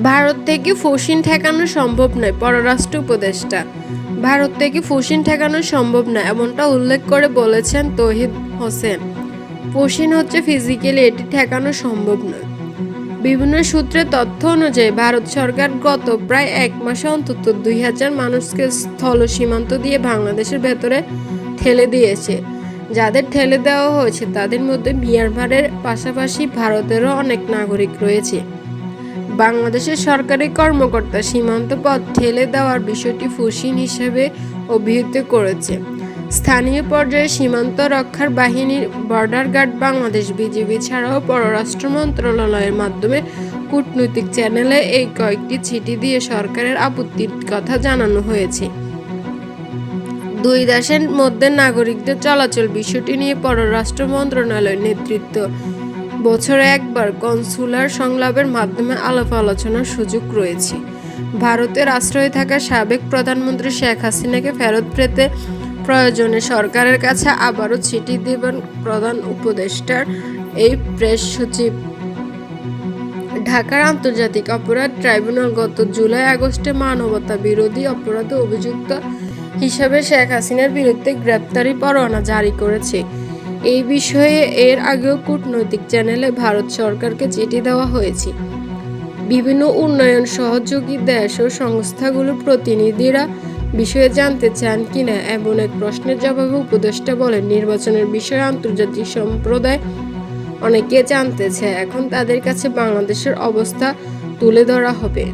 ভারত থেকে ফসিন ঠেকানো সম্ভব নয়, পররাষ্ট্র উপদেষ্টা। ভারত থেকে ফসিন ঠেকানো সম্ভব নয়, এমনটা উল্লেখ করে বলেছেন তহিদ হোসেন। ফসিন হচ্ছে ফিজিক্যালি এটি ঠেকানো সম্ভব নয়। বিভিন্ন সূত্রে তথ্য অনুযায়ী, ভারত সরকার গত প্রায় এক মাসে অন্তত দুই হাজার মানুষকে স্থল সীমান্ত দিয়ে বাংলাদেশের ভেতরে ঠেলে দিয়েছে। যাদের ঠেলে দেওয়া হয়েছে, তাদের মধ্যে মিয়ানমারের পাশাপাশি ভারতেরও অনেক নাগরিক রয়েছে। বাংলাদেশের সরকারি কর্মকর্তা সীমান্ত পথ ঠেলে দেওয়ার বিষয়টি ফুসিন হিসেবে অভিহিত করেছে। স্থানীয় পর্যায়ে সীমান্ত রক্ষার বাহিনীর বর্ডার গার্ড বাংলাদেশ বিজিবি ছাড়াও পররাষ্ট্র মন্ত্রণালয়ের মাধ্যমে কূটনৈতিক চ্যানেলে এই কয়েকটি চিঠি দিয়ে সরকারের আপত্তির কথা জানানো হয়েছে। দুই দেশের মধ্যে নাগরিকদের চলাচল বিষয়টি নিয়ে পররাষ্ট্র মন্ত্রণালয়ের নেতৃত্ব বছরে একবার কনসুলার সংলাপের মাধ্যমে আলাপ আলোচনার সুযোগ রয়েছে। ভারতের আশ্রয়ে থাকা সাবেক প্রধানমন্ত্রী শেখ হাসিনাকে ফেরত পেতে প্রয়োজনে সরকারের কাছে আবারও চিঠি দেবেন প্রধান উপদেষ্টার এই প্রেস সচিব। ঢাকার আন্তর্জাতিক অপরাধ ট্রাইব্যুনাল গত জুলাই আগস্টে মানবতা বিরোধী অপরাধে অভিযুক্ত হিসাবে শেখ হাসিনার বিরুদ্ধে গ্রেপ্তারি পরোয়ানা জারি করেছে। এই বিষয়ে এর আগেও কূটনৈতিক চ্যানেলে ভারত সরকারকে চিঠি দেওয়া হয়েছে। বিভিন্ন উন্নয়ন সহযোগী দেশ ও সংস্থাগুলোর প্রতিনিধিরা বিষয়ে জানতে চান কিনা এমন এক প্রশ্নের জবাবে উপদেষ্টা বলেন, নির্বাচনের বিষয়ে আন্তর্জাতিক সম্প্রদায় অনেকে জানতেছে এখন তাদের কাছে বাংলাদেশের অবস্থা তুলে ধরা হবে।